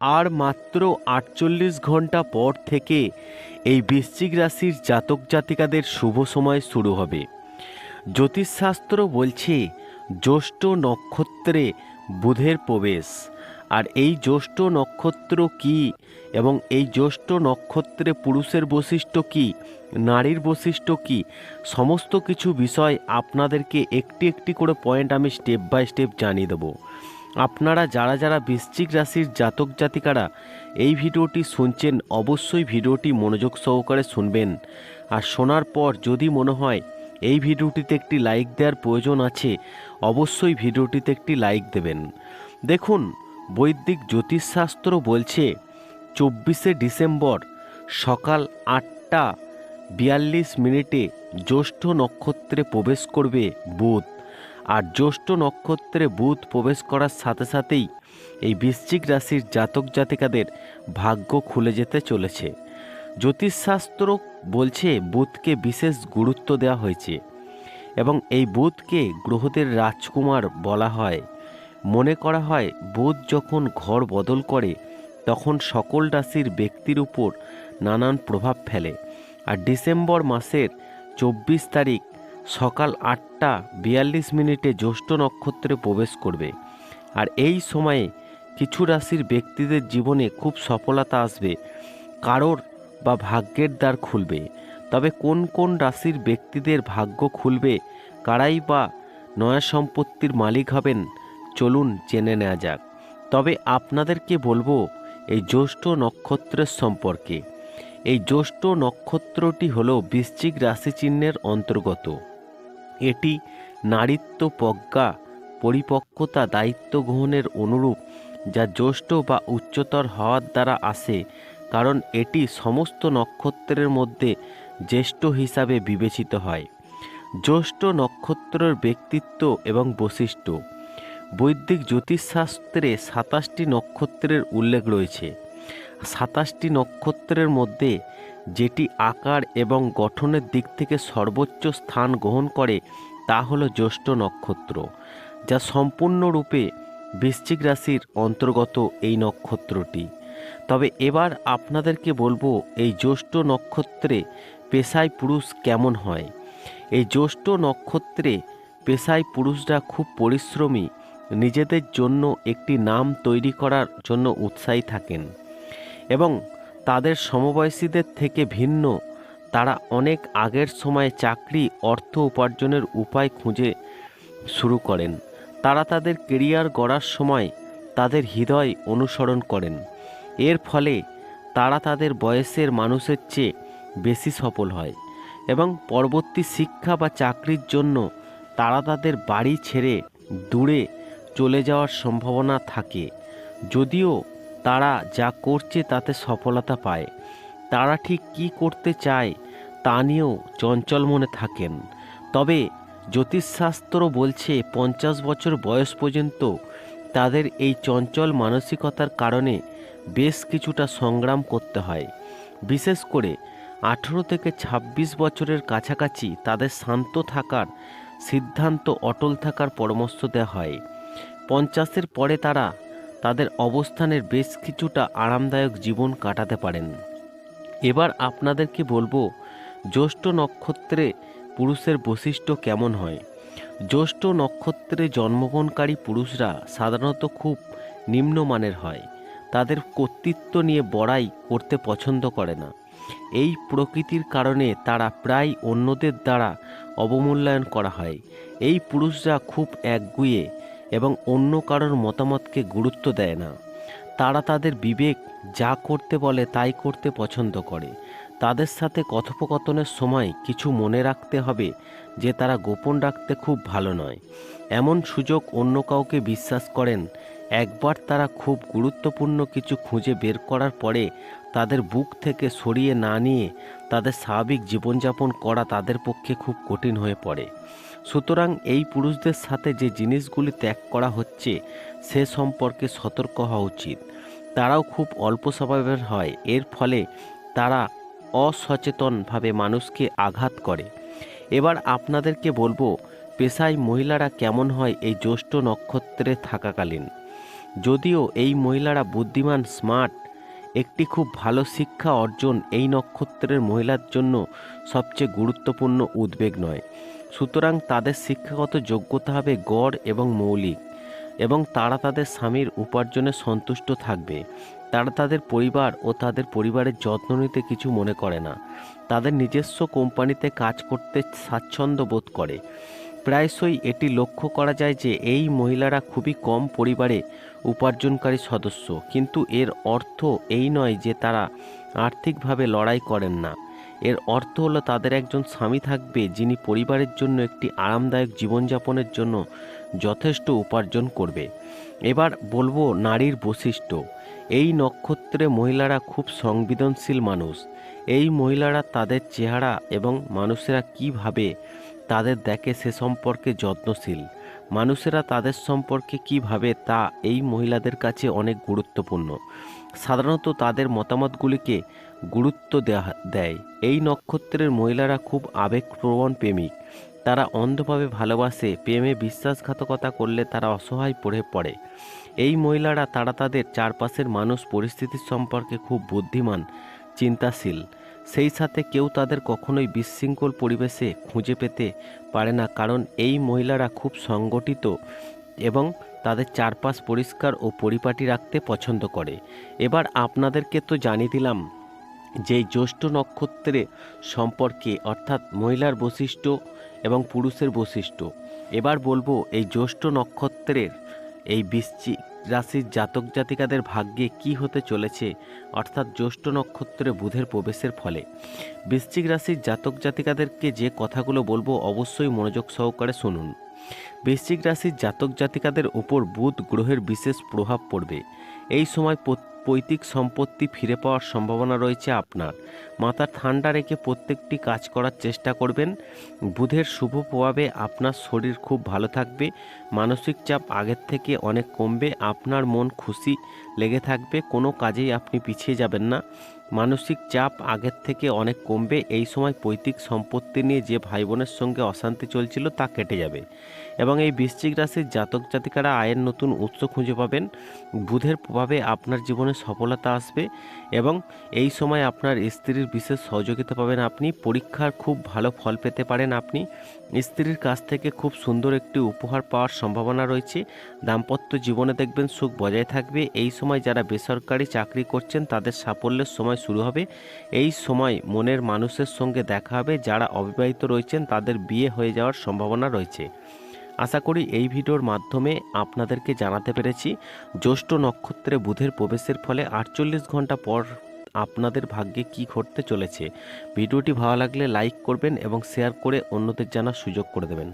আর মাত্র আটচল্লিশ ঘণ্টা পর থেকে এই বৃশ্চিক রাশির জাতক জাতিকাদের শুভ সময় শুরু হবে। জ্যোতিষশাস্ত্র বলছে, জ্যৈষ্ঠ নক্ষত্রে বুধের প্রবেশ। আর এই জ্যৈষ্ঠ নক্ষত্র কি এবং এই জ্যৈষ্ঠ নক্ষত্রে পুরুষের বৈশিষ্ট্য কি, নারীর বৈশিষ্ট্য কি, সমস্ত কিছু বিষয় আপনাদেরকে একটি একটি করে পয়েন্ট আমি স্টেপ বাই স্টেপ জানিয়ে দেবো। আপনারা যারা যারা বৃশ্চিক রাশির জাতক জাতিকারা এই ভিডিওটি শুনছেন, অবশ্যই ভিডিওটি মনোযোগ সহকারে শুনবেন। আর শোনার পর যদি মনে হয় এই ভিডিওটিতে একটি লাইক দেওয়ার প্রয়োজন আছে, অবশ্যই ভিডিওটিতে একটি লাইক দেবেন। দেখুন, বৈদিক জ্যোতিষশাস্ত্র বলছে, চব্বিশে ডিসেম্বর সকাল আটটা বিয়াল্লিশ মিনিটে জ্যৈষ্ঠ নক্ষত্রে প্রবেশ করবে বুধ। আর জ্যৈষ্ঠ নক্ষত্রে বুধ প্রবেশ করার সাথে সাথেই এই বৃশ্চিক রাশির জাতক জাতিকাদের ভাগ্য খুলে যেতে চলেছে। জ্যোতিষশাস্ত্র বলছে বুধকে বিশেষ গুরুত্ব দেওয়া হয়েছে এবং এই বুধকে গ্রহদের রাজকুমার বলা হয়। মনে করা হয় বুধ যখন ঘর বদল করে, তখন সকল রাশির ব্যক্তির উপর নানান প্রভাব ফেলে। আর ডিসেম্বর মাসের চব্বিশ তারিখ সকাল আটটা বিয়াল্লিশ মিনিটে জ্যৈষ্ঠ নক্ষত্রে প্রবেশ করবে। আর এই সময়ে কিছু রাশির ব্যক্তিদের জীবনে খুব সফলতা আসবে। কারোর বা ভাগ্যের দ্বার খুলবে। তবে কোন কোন রাশির ব্যক্তিদের ভাগ্য খুলবে, কারাই বা নয়া সম্পত্তির মালিক হবেন, চলুন জেনে নেওয়া যাক। তবে আপনাদেরকে বলব এই জ্যৈষ্ঠ নক্ষত্রের সম্পর্কে। এই জ্যৈষ্ঠ নক্ষত্রটি হলো বৃশ্চিক রাশিচিহ্নের অন্তর্গত। এটি নারীত্ব প্রজ্ঞা পরিপক্কতা দায়িত্ব গ্রহণের অনুরূপ, যা জ্যৈষ্ঠ বা উচ্চতর হওয়ার দ্বারা আসে, কারণ এটি সমস্ত নক্ষত্রের মধ্যে জ্যেষ্ঠ হিসাবে বিবেচিত হয়। জ্যৈষ্ঠ নক্ষত্রের ব্যক্তিত্ব এবং বৈশিষ্ট্য। বৈদিক জ্যোতিষশাস্ত্রে সাতাশটি নক্ষত্রের উল্লেখ রয়েছে। সাতাশটি নক্ষত্রের মধ্যে যেটি আকার এবং গঠনের দিক থেকে সর্বোচ্চ স্থান গ্রহণ করে, তা হল জ্যৈষ্ঠ নক্ষত্র, যা সম্পূর্ণরূপে বৃশ্চিক রাশির অন্তর্গত এই নক্ষত্রটি। তবে এবার আপনাদেরকে বলব, এই জ্যৈষ্ঠ নক্ষত্রে পেশায় পুরুষ কেমন হয়? এই জ্যৈষ্ঠ নক্ষত্রে পেশায় পুরুষরা খুব পরিশ্রমী, নিজেদের জন্য একটি নাম তৈরি করার জন্য উৎসাহী থাকেন। এবং তাদের সমবয়সীদের থেকে ভিন্ন, তারা অনেক আগের সময় চাকরি, অর্থ উপার্জনের উপায় খুঁজে শুরু করেন। তারা তাদের কেরিয়ার গড়ার সময় তাদের হৃদয় অনুসরণ করেন। এর ফলে তারা তাদের বয়সের মানুষের চেয়ে বেশি সফল হয় এবং পরবর্তী শিক্ষা বা চাকরির জন্য তারা তাদের বাড়ি ছেড়ে দূরে চলে যাওয়ার সম্ভাবনা থাকে। যদিও তারা যা করছে তাতে সফলতা পায়। তারা ঠিক কী করতে চায় তা নিয়েও চঞ্চল মনে থাকেন। তবে জ্যোতিষশাস্ত্র বলছে পঞ্চাশ বছর বয়স পর্যন্ত তাদের এই চঞ্চল মানসিকতার কারণে বেশ কিছুটা সংগ্রাম করতে হয়। বিশেষ করে আঠেরো থেকে ২৬ বছরের কাছাকাছি তাদের শান্ত থাকার সিদ্ধান্ত অটল থাকার পরামর্শ দেওয়া হয়। পঞ্চাশের পরে তারা তাদের অবস্থানের বেশ কিছুটা আরামদায়ক জীবন কাটাতে পারেন। এবার আপনাদেরকে বলব, জ্যৈষ্ঠ নক্ষত্রে পুরুষের বৈশিষ্ট্য কেমন হয়? জ্যৈষ্ঠ নক্ষত্রে জন্মগ্রহণকারী পুরুষরা সাধারণত খুব নিম্নমানের হয়। তাদের কর্তৃত্ব নিয়ে বড়াই করতে পছন্দ করে না। এই প্রকৃতির কারণে তারা প্রায় অন্যদের দ্বারা অবমূল্যায়ন করা হয়। এই পুরুষরা খুব একগুয়ে এবং অন্য কারোর মতামতকে গুরুত্ব দেয় না। তারা তাদের বিবেক যা করতে বলে তাই করতে পছন্দ করে। তাদের সাথে কথোপকথনের সময় কিছু মনে রাখতে হবে যে তারা গোপন রাখতে খুব ভালো নয়। এমন সুযোগ অন্য কাউকে বিশ্বাস করেন, একবার তারা খুব গুরুত্বপূর্ণ কিছু খুঁজে বের করার পরে তাদের বুক থেকে সরিয়ে না নিয়ে তাদের স্বাভাবিক জীবনযাপন করা তাদের পক্ষে খুব কঠিন হয়ে পড়ে। সুতরাং এই পুরুষদের সাথে যে জিনিসগুলি ত্যাগ করা হচ্ছে, সে সম্পর্কে সতর্ক হওয়া উচিত। তারাও খুব অল্প স্বভাবের হয়, এর ফলে তারা অসচেতনভাবে মানুষকে আঘাত করে। এবার আপনাদেরকে বলব, পেশায় মহিলারা কেমন হয় এই জ্যৈষ্ঠ নক্ষত্রে থাকাকালীন? যদিও এই মহিলারা বুদ্ধিমান, স্মার্ট একটি খুব ভালো শিক্ষা অর্জন এই নক্ষত্রের মহিলার জন্য সবচেয়ে গুরুত্বপূর্ণ উদ্বেগ নয়। সুতরাং তাদের শিক্ষাগত যোগ্যতা হবে গড় এবং মৌলিক এবং তারা তাদের স্বামীর উপার্জনে সন্তুষ্ট থাকবে। তারা তাদের পরিবার ও তাদের পরিবারের যত্ন নিতে কিছু মনে করে না। তাদের নিজস্ব কোম্পানিতে কাজ করতে স্বাচ্ছন্দ্য বোধ করে। প্রায়শই এটি লক্ষ্য করা যায় যে এই মহিলারা খুবই কম পরিবারে উপার্জনকারী সদস্য। কিন্তু এর অর্থ এই নয় যে তারা আর্থিকভাবে লড়াই করেন না। এর অর্থ হলো তাদের একজন স্বামী থাকবে যিনি পরিবারের জন্য একটি আরামদায়ক জীবনযাপনের জন্য যথেষ্ট উপার্জন করবে। এবার বলব নারীর বৈশিষ্ট্য। এই নক্ষত্রে মহিলারা খুব সংবেদনশীল মানুষ। এই মহিলারা তাদের চেহারা এবং মানুষেরা কীভাবে তাদের দেখে সে সম্পর্কে যত্নশীল। মানুষেরা তাদের সম্পর্কে কি ভাবে তা এই মহিলাদের কাছে অনেক গুরুত্বপূর্ণ। সাধারণত তাদের মতামতগুলিকে গুরুত্ব দেয় এই নক্ষত্রের মহিলারা খুব আবেগপ্রবণ প্রেমিক। তারা অন্ধভাবে ভালোবাসে, প্রেমে বিশ্বাসঘাতকতা করলে তারা অসহায় পড়ে পড়ে। এই মহিলারা, তারা তাদের চারপাশের মানুষ পরিস্থিতির সম্পর্কে খুব বুদ্ধিমান চিন্তাশীল। সেই সাথে কেউ তাদের কখনোই বিশৃঙ্খল পরিবেশে খুঁজে পেতে পারে না, কারণ এই মহিলারা খুব সংগঠিত এবং তাদের চারপাশ পরিষ্কার ও পরিপাটি রাখতে পছন্দ করে। এবার আপনাদেরকে তো জানিয়ে দিলাম যে জ্যৈষ্ঠ নক্ষত্রে সম্পর্কে, অর্থাৎ মহিলার বৈশিষ্ট্য এবং পুরুষের বৈশিষ্ট্য। এবার বলব এই জ্যৈষ্ঠ নক্ষত্রের এই বৃশ্চিক রাশির জাতক জাতিকাদের ভাগ্যে কি হতে চলেছে, অর্থাৎ জ্যৈষ্ঠ নক্ষত্রে বুধের প্রবেশের ফলে? বৃশ্চিক রাশির জাতক জাতিকাদেরকে যে কথাগুলো বলব অবশ্যই মনোযোগ সহকারে শুনুন। বৃশ্চিক রাশির জাতক জাতিকাদের ওপর বুধ গ্রহের বিশেষ প্রভাব পড়বে। এই সময় পত- পৈতৃক সম্পত্তি ফিরে পাওয়ার সম্ভাবনা রয়েছে আপনার। মাথা ঠান্ডা রেখে প্রত্যেকটি কাজ করার চেষ্টা করবেন। বুধের শুভ প্রভাবে আপনার শরীর খুব ভালো থাকবে। মানসিক চাপ আগের থেকে অনেক কমবে। আপনার মন খুশি লেগে থাকবে। কোনো কাজেই আপনি পিছিয়ে যাবেন না। মানসিক চাপ আগের থেকে অনেক কমবে, এই সময় পৈতৃক সম্পত্তি নিয়ে যে ভাই বোনের সঙ্গে অশান্তি চলছিল তা কেটে যাবে। এবং এই বৃশ্চিক রাশির জাতক জাতিকারা আয়ের নতুন উৎস খুঁজে পাবেন। বুধের প্রভাবে আপনার জীবনে সফলতা আসবে এবং এই সময় আপনার স্ত্রীর বিশেষ সহযোগিতা পাবেন আপনি। পরীক্ষার খুব ভালো ফল পেতে পারেন আপনি। স্ত্রীর কাছ থেকে খুব সুন্দর একটি উপহার পাওয়ার সম্ভাবনা রয়েছে। দাম্পত্য জীবনে দেখবেন সুখ বজায় থাকবে। এই সময় যারা বেসরকারি চাকরি করছেন, তাদের সাফল্যের সময় শুরু হবে। এই সময় মনের মানুষের সঙ্গে দেখা হবে, যারা অবিবাহিত রয়েছেন তাদের বিয়ে হয়ে যাওয়ার সম্ভাবনা রয়েছে। আশা করি এই ভিডিওর মাধ্যমে আপনাদেরকে জানাতে পেরেছি, জ্যৈষ্ঠ নক্ষত্রে বুধের প্রবেশের ফলে আটচল্লিশ ঘণ্টা পর আপনাদের ভাগ্যে কি ঘটতে চলেছে। ভিডিওটি ভালো লাগলে লাইক করবেন এবং শেয়ার করে অন্যদের জানার সুযোগ করে দেবেন।